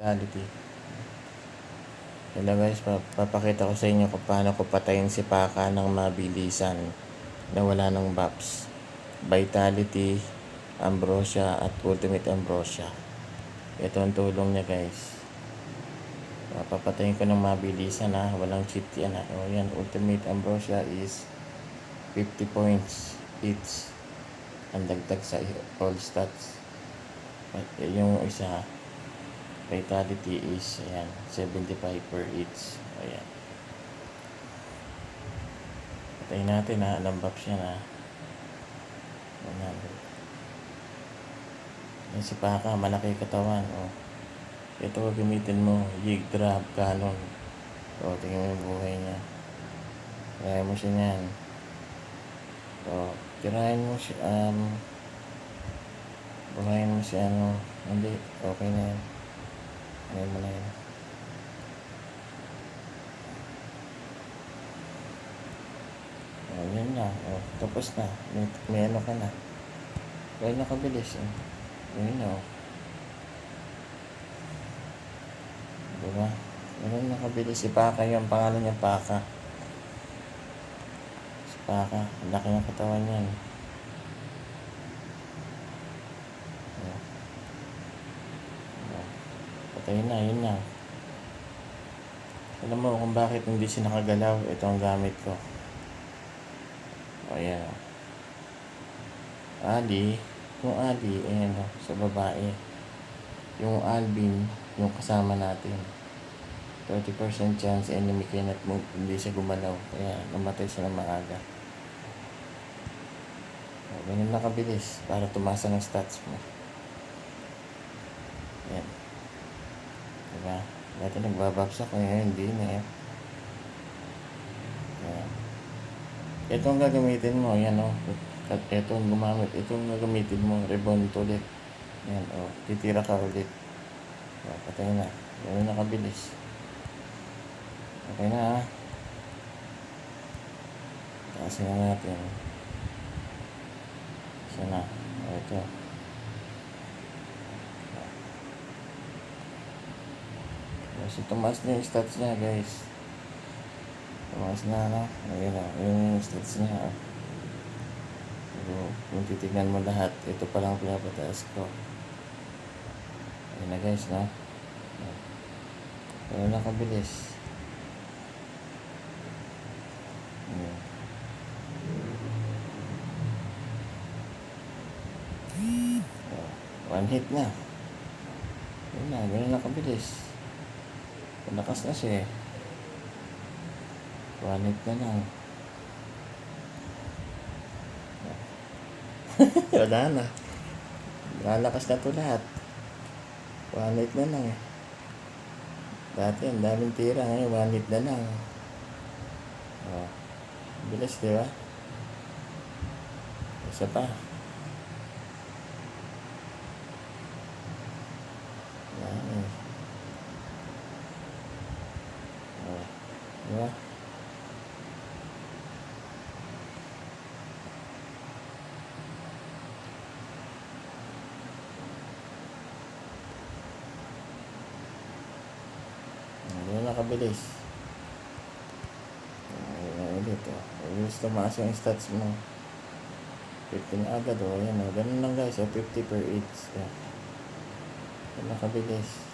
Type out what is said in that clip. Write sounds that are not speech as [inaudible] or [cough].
Vitality. Hello guys, pa- papakita ko sa inyo kung paano ko patayin si Paka ng mabilisan na wala ng buffs. Vitality, Ambrosia at Ultimate Ambrosia. Ito ang tulong niya guys. Ah, Papatayin ko ng mabilisan ha, walang cheat yan ha. O yan, Ultimate Ambrosia is 50 points each. Ang dagdag sa all stats. At yung isa, Vitality is ayan, 75 per each. Ayan. Patayin natin ha. Alam buffs yan ha. 100. Yan si Paka, malaki katawan. Oh. Ito gamitin mo, jig drop, cannon. O, tingnan mo yung buhay niya. Kaya mo siya niyan. O, tirahin mo siya, um, buhayin mo siya, ano, hindi, okay na yan. Ayaw mo na yan. O, yan na. O, tapos na. May, may ano ka na. Kaya nakabilis. Eh. Yun na. O. Diba? Ganun nakabilis. Si Paka yung pangalan niya Paka. Si Paka. Laki ng katawan niyan. O. O. Patay na. Yun na. Alam mo kung bakit hindi siya nakagalaw. Ito ang gamit ko. O yan. Ali. Yung Ali. Ayan o. Sa babae. Yung Alvin. Yung kasama natin. 30% chance enemy cannot move. Hindi siya gumalaw. Kaya namatay siya ng maaga. O, ganun nakabilis. Para tumasa ng stats mo. Yan. Diba? Dati nagbababsa ko ngayon, hindi na eh. Yan. Ito ang gagamitin mo, yan o. At ito ang gumamit. Ito ang gagamitin mo, rebound ulit. Yan o. Titira ka ulit. O, patay na. Ganun nakabilis. Okay na ha. Taasin na natin. Isa na. Ito. Kasi tumaas na yung stats niya guys. Tumaas na no. Ayun o. Ayun yung stats niya. oh. Pero kung titignan mo lahat, ito pa lang pinapataas ko. Ayun na guys no. Ayun nakabilis. Ayun. Oh, One hit na. Yun na, ganun nakabilis. Malakas na siya eh. Hit na lang. [laughs] Wala na. Lalakas na to lahat. Hit na lang eh. Dati ang daming tira ngayon, hit na lang. Oh. Bilis, di ba? Isa pa. Yan eh. Oh. Di ba? Hindi na nakabilis. Ayun na ulit oh. Ulit tumaas yung stats mo. 15 agad oh. Ayan oh. Ganun lang guys. Oh, 50 per each. Yeah. Hindi nakabilis.